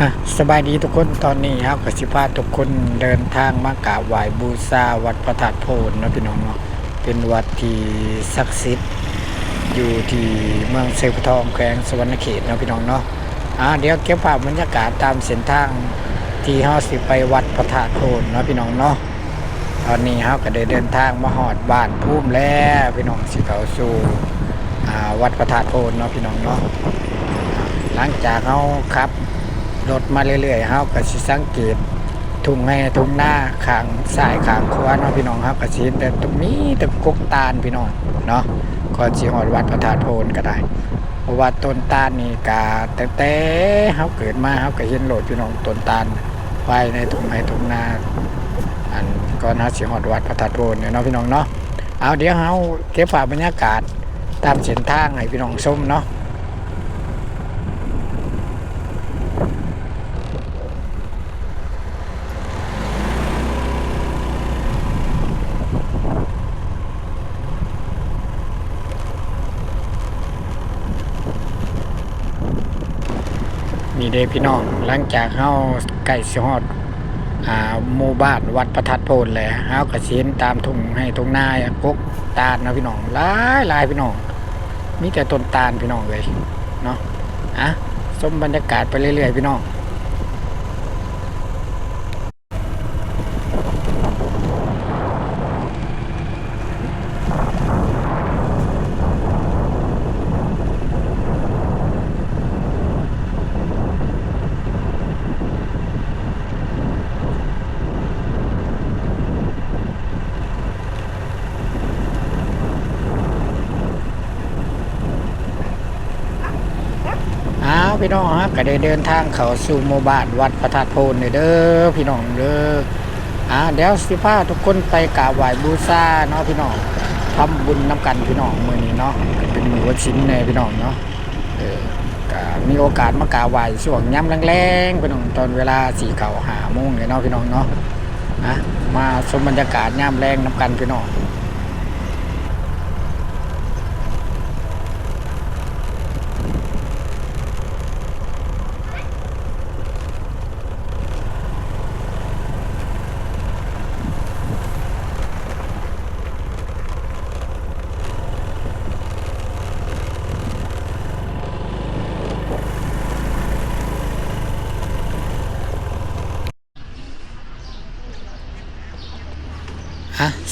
อะสบายดีทุกคนตอนนี้ครับกสิพาทุกคนเดินทางมากราบไหว้บูชาวัดพระธาตุโพนนะพี่น้องเนาะเป็นวัดที่ศักดิ์สิทธิ์อยู่ที่เมืองเซฟทองแขวงสวรรณเขตนะพี่น้องเนาะอะเดี๋ยวเก็บภาพบรรยากาศตามเส้นทางที่เฮาสิไปวัดพระธาตุโพนนะพี่น้องเนาะตอนนี้เฮาก็ได้เดินทางมาฮอดบ้านภูมิแล้วพี่น้องสิเข้าสู่วัดพระธาตุโพนเนาะพี่น้องเนาะหลังจากเฮาขับ รถมาเรื่อยๆเฮาก็สิสังเกตทุ่งให้ทุ่งหน้าขางซ้ายขางขวาเนาะพี่น้องเฮาก็สิเห็นแต่ตรงนี้แตะกกตาลพี่น้องเนาะก่อนสิฮอดวัดพระธาตุโพนก็ได้เพราะว่าต้นตาลนี่ก็แต่แต่เฮาเกิดมาเฮาก็เห็นโลดพี่น้องต้นตาลไว้ในทุ่งให้ทุ่งหน้าอันก่อนเฮาสิฮอดวัดพระธาตุโพนเนี่ยเนาะพี่น้องเนาะเอาเดี๋ยวเฮาเก็บภาพบรรยากาศตามเส้นทางให้พี่น้องชมเนาะ นี่เด้พี่น้องหลังจากเฮาไก่สิฮอดอ่าหมู่บ้านวัดประทัดโพนเลยเฮาก็สิเห็นตามทุ่งให้ทุ่งนากกตาลนะพี่น้องหลายหลายพี่น้องมีแต่ต้นตาลพี่น้องเลยเนาะอะชมบรรยากาศไปเรื่อยๆพี่น้อง พี่น้องฮะก็ได้เดินทางเข้าสู่หมู่บ้านวัดพระธาตุโพนเด้อพี่น้องเด้ออ่าเดี๋ยวสิพาทุกคนไปกราบไหว้บูชาเนาะพี่น้องทำบุญน้ำกันพี่น้องมือนี้เนาะเป็นมือวันศีลแน่พี่น้องเนาะเออกมีโอกาสมากราบไหว้ช่วงยามแรงๆพี่น้องตอนเวลา4เก่า5โมงเนี่ยเนาะพี่น้องเนาะอะมาชมบรรยากาศยามแรงน้ำกันพี่น้อง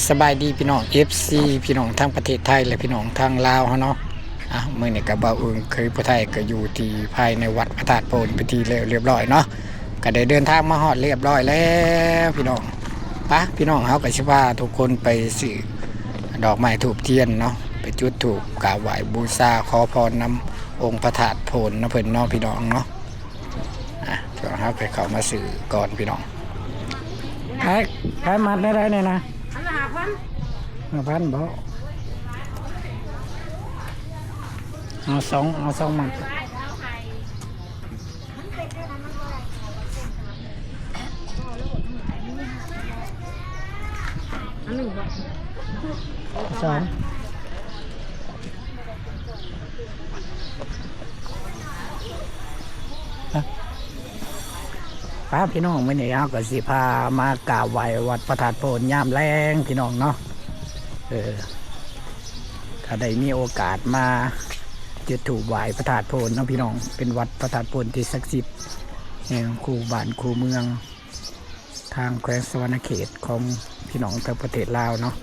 สบายดีพี่น้อง FC พี่น้องทั้งประเทศไทยและพี่น้องทางลาวเฮาเนาะอะมื้อนี้ก็บ่าวอึงเคยผู้ไทยก็อยู่ที่ภายในวัดพระธาตุโพนไปที่เรียบร้อยเนาะก็ได้เดินทางมาฮอดเรียบร้อยแล้วพี่น้องปะพี่น้องเฮาก็สิพาทุกคนไปซื้อดอกไม้ถูกเทียนเนาะไปจุดถูกกราบไหว้บูชาขอพรนำองค์พระธาตุโพนนะเพิ่นเนาะพี่น้องเนาะอะเดี๋ยวเฮาไปเข้ามาซื้อก่อนพี่น้องขายขายมัดได้ได้เนี่ยนะ ห้าพันบ่เอาสองเอาสองมันอันหนึ่งบาทสองป้าพี่น้องมื่อนี้เราก็สิพามากราบไหว้วัดพระธาตุโพนยามแรงพี่น้องเนาะ เออถ้าได้มีโอกาสมาจุดถูกไหวพระธาตุโพนเนาะพี่น้อง เป็นวัดพระธาตุโพนที่ศักดิ์สิทธิ์แห่งคูบ้านคูเมือง ทางแขวงสวรรณเขตของพี่น้องทางประเทศลาวเนาะ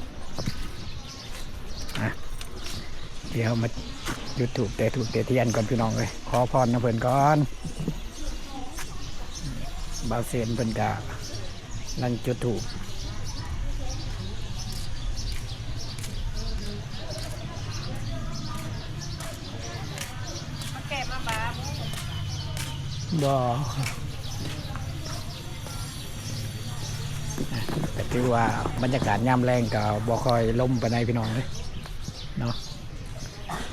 เดี๋ยวมาจุดถูกแต่ถูกแต่เทียนก่อนพี่น้องเลยขอพรนะเพื่อนก่อนบาเซนเพิ่นกานั่งจุดถูก มาแกะมาบาบ บ่แต่ถือว่าบรรยากาศย่ำแรงก็บ่ค่อยลมปานใดพี่น้องเลยเนาะ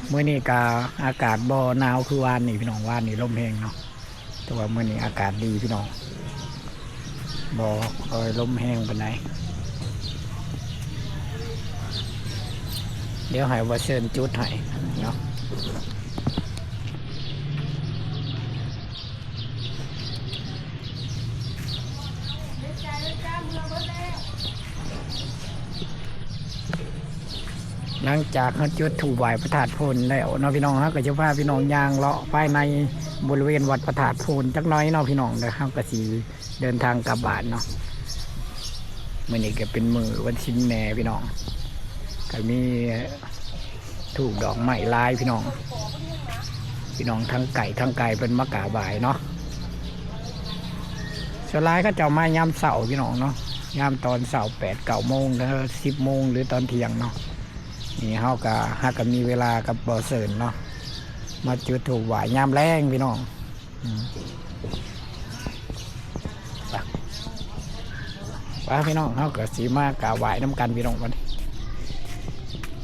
เมื้อนี้ก็อากาศบ่หนาวคือวานนี่พี่น้องวานนี่ลมแห้งเนาะแต่ว่าเมื้อนี้อากาศดีพี่น้องบ่คอยลมแห้งปานใดเดี๋ยวให้ว่าเชิญจุดให้เนาะ หลังจากเขาจุดถูกไหวประธาตุพนแล้วเนาะพี่น้องเขาก็จะพาพี่น้องยางเลาะไปในบริเวณวัดประธาตุพนจักน้อยเนาะพี่น้องนะครับกระสีเดินทางกลับบ้านเนาะมันนี่ก็เป็นมือวันชิ้นแม่พี่น้องก็มีถูกดอกไม้ลายพี่น้อง พี่น้องทั้งไก่ทั้งไก่เป็นมะกาบายเนาะ สวนหลายก็จะมายามเสาร์พี่น้องเนาะยามตอนเสาร์แปดเก้าโมงแล้วสิบโมงหรือตอนเที่ยงเนาะนี่เฮาก็หากก็มีเวลากับบ่อเสิร์นเนาะมาจุดถูกหวายยามแรงพี่น้องอืมไปไปพี่น้องเฮาก็สีมากราบไหวน้ำกันพี่น้องวันนี้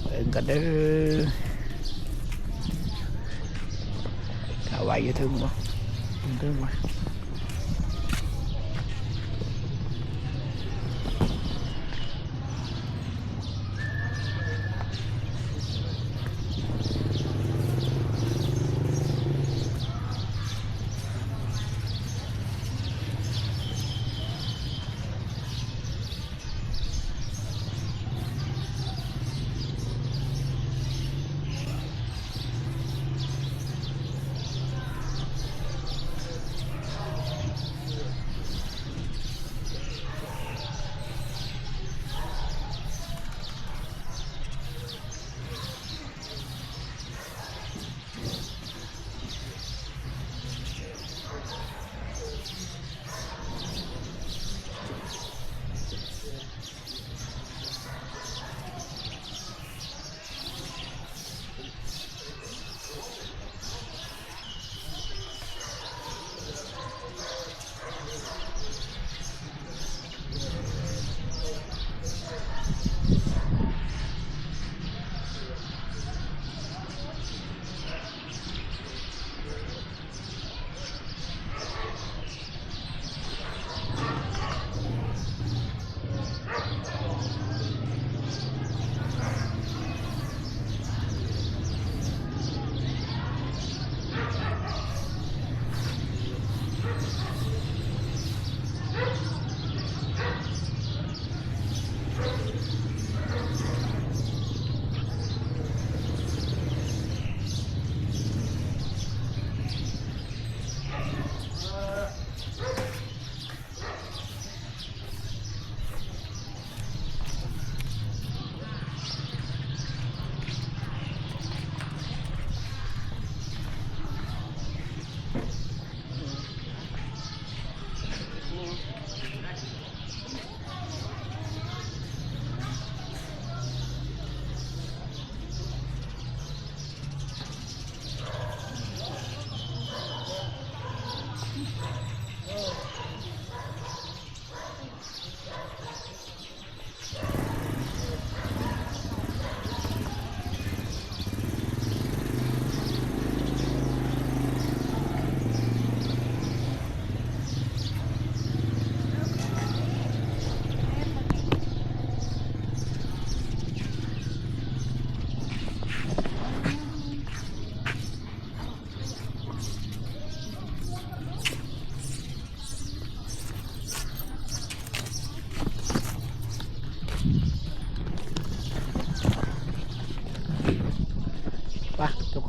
เอินก็เด้อกราบไหวอยู่ถึงบ่ถึงบ่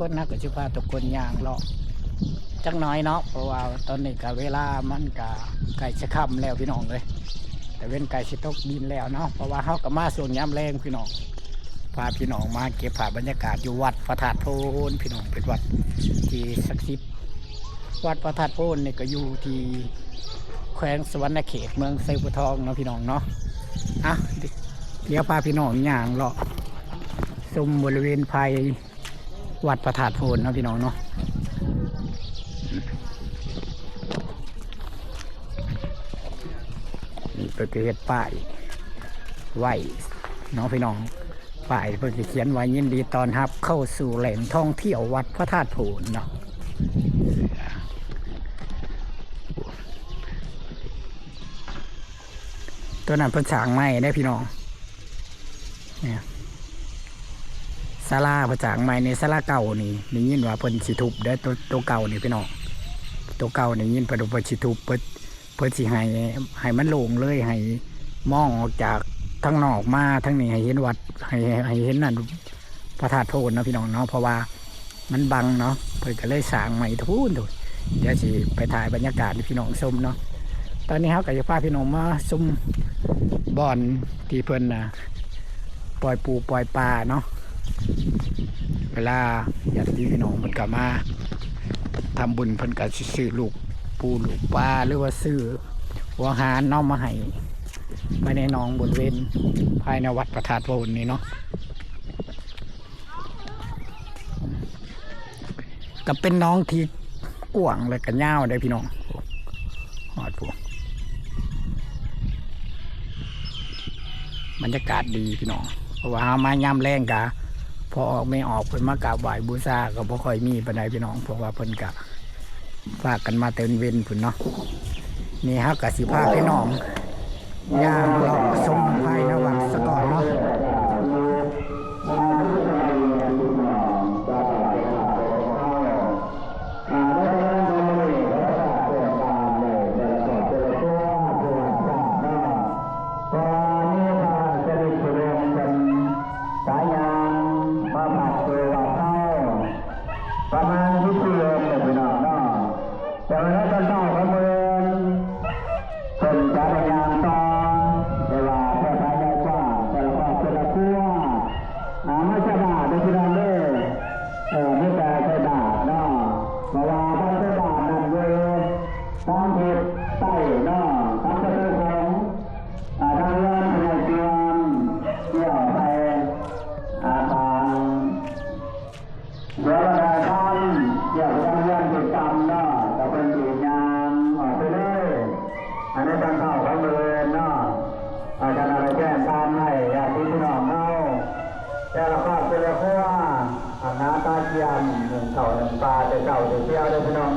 คนนะก็จะพาทุกคนย่างเลาะจักน้อยเนาะเพราะว่าตอนนี้ก็เวลามันก็ใกล้จะค่ำแล้วพี่น้องเลย แต่เว้นไก่สิตกดินแล้วเนาะเพราะว่าเฮาก็มาส่วนยามแรงพี่น้องพาพี่น้องมาเก็บภาพบรรยากาศอยู่วัดพระธาตุโพนพี่น้องเป็นวัดที่ศักดิ์สิทธิ์วัดพระธาตุโพนนี่ก็อยู่ที่แขวงสวรรณเขตเมืองไซบุทองเนาะพี่น้องเนาะอะเดี๋ยวพาพี่น้องย่างเลาะชมบริเวณภาย วัดพระธาตุโพนนะพี่น้องเนาะนี่เปิดเฮ็ดป้ายไหว้เนาะพี่น้องป้ายเพิ่นสิเขียนไว้ยินดีตอนรับเข้าสู่แหล่งท่องเที่ยววัดพระธาตุโพนเนาะตัวนั้นเพิ่นสางไม้ได้พี่น้องเนี่ย ศาลาประจางใหม่ในศาลาเก่านี่ได้ยินว่าเพิ่นสิทุบได้ตัวตัวเก่านี่พี่น้องตัวเก่านี่ยินเพิ่นว่าเพิ่นสิทุบเพิ่นเพิ่นสิให้ให้มันโล่งเลยให้มองออกจากทางนอกมาทางนี้ให้เห็นวัดให้ให้เห็นนั่นพระธาตุโพนเนาะพี่น้องเนาะเพราะว่ามันบังเนาะเพิ่นก็เลยสร้างใหม่ทุนดูเดี๋ยวสิไปถ่ายบรรยากาศให้พี่น้องชมเนาะตอนนี้ครับก็จะพาพี่น้องมาซุ่มบ่อนที่เพิ่นนะปล่อยปูปล่อยปลาเนาะ เวลาญาติพี่น้องเพิ่นก็มาทำบุญเพิ่นก็สิซื้อลูกปูลูกปลาหรือว่าซื้อหัวหารน้องมาให้ไม่ในหนองบริเวณภายในวัดพระธาตุโพนนี่เนาะก็เป็นน้องที่กว้างเลยกันย่าวได้พี่น้องหอดพวกบรรยากาศดีพี่น้องเพราะว่ามายามแรงกะ พอออกไม่ออกเพิ่นมากราบไหว้บูชาก็บ่ค่อยมีปานใดพี่น้องเพราะว่าเพิ่นก็ฝากกันมาเตือนเว้นพุ่นเนาะนี่ฮะกะสิพาพี่น้องย่างเลาะชมภายนว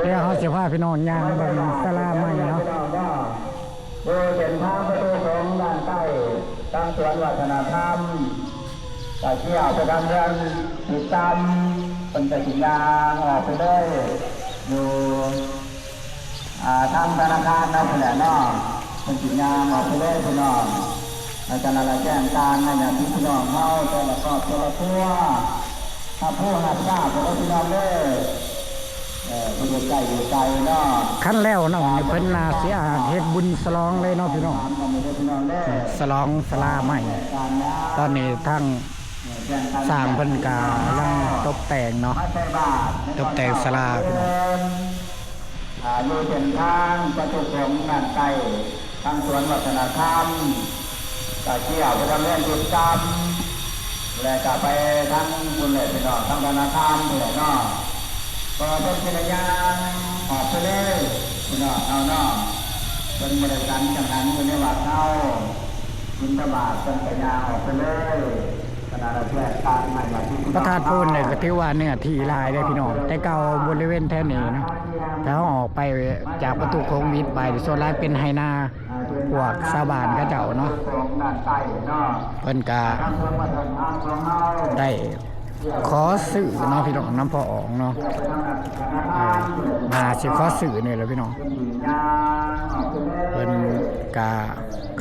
เดี๋ยวเขาจะพาพี่น้องย่างบิ่งสลาใหม่เนาะโดยเป็นทางประตูของด้านใต้ตั้งสวนวัฒนธรรมแต่ที่เอาไปทำเรื่องติดตามเป็นต่สินยางออกไปเลยอยู่ทางธนาคารนั่นแหละเนาะเป็นสินยางออกไปเลยพี่น้องอาจารย์อะแจ้งการนะอย่างที่พี่น้องเมาแต่ละครอบแต่ละตัว ถ้าผู้หัดทราบก็พี่น้องเลยเอออยู่ใกล้อยู่ไกลเนาะขั้นแล้วเนาะนี่เพิ่นนาเสียเฮ็ดบุญสลองเลยเนาะพี่น้อง สลองสลาใหม่ ตอนนี้ทั้งสร้างเพิ่นกาลังตกแต่งเนาะ ตกแต่งศาลาพี่น้องอยู่เป็นทางประตูของงานไก่ทางสวนวัฒนธรรมกาเที่ยวไปทำเรื่องกิจกรรม แล้วก็ไปทั้งบุญเลยพี่น้องทั้งธนาคารไปนอกก็ต้องกิจยาออกไปเลยพี่น้องเอาเนาะเป็นบริการจังหันอยู่ในวัดเนาบินตบาทเป็นปัญญาออกไปเลย ขณะเราแยกการใหม่มาที่พระธาตุพูนเนี่ยก็ถือว่าเนี่ยที่ลายได้พี่น้องแต่เก่าบริเวณแท่นี้เนาะถ้าออกไปจากประตูโค้งวิทย์ไปโซนลายเป็นไฮนาพวกชาบานก็เจ้าเนาะเพิ่นกาได้ขอสื่อเนาะพี่น้องน้ำพอออกเนาะมาสิขอสื่อเนี่ยแหละพี่น้องเป็นกไปเลยเพิ่นกา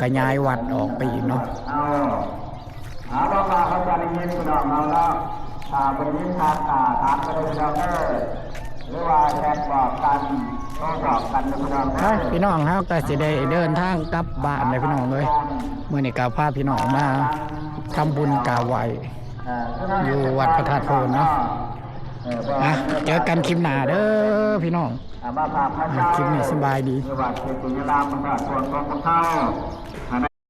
ขยายวัดออกไปอีกเนาะ อาหาบามาเขาจะได้ยินพี่น้องเราแล้วถ้าเป็นยินทางตาถามก็ได้พี่น้ออหรือว่าแชทบอกกันโต้ตอบกันนะพี่น้องไปพี่น้องเฮาก็สิได้เดินทางกลับบ้านเลยพี่น้องเลยเมื้อนี้ก็พาพี่น้องมาทำบุญกาไหวอยู่วัดพระธาตุโพนเนาะนะเจอกันคลิปหน้าเด้อพี่น้องมาฝากพระเจ้าคลิปนี้สบายดี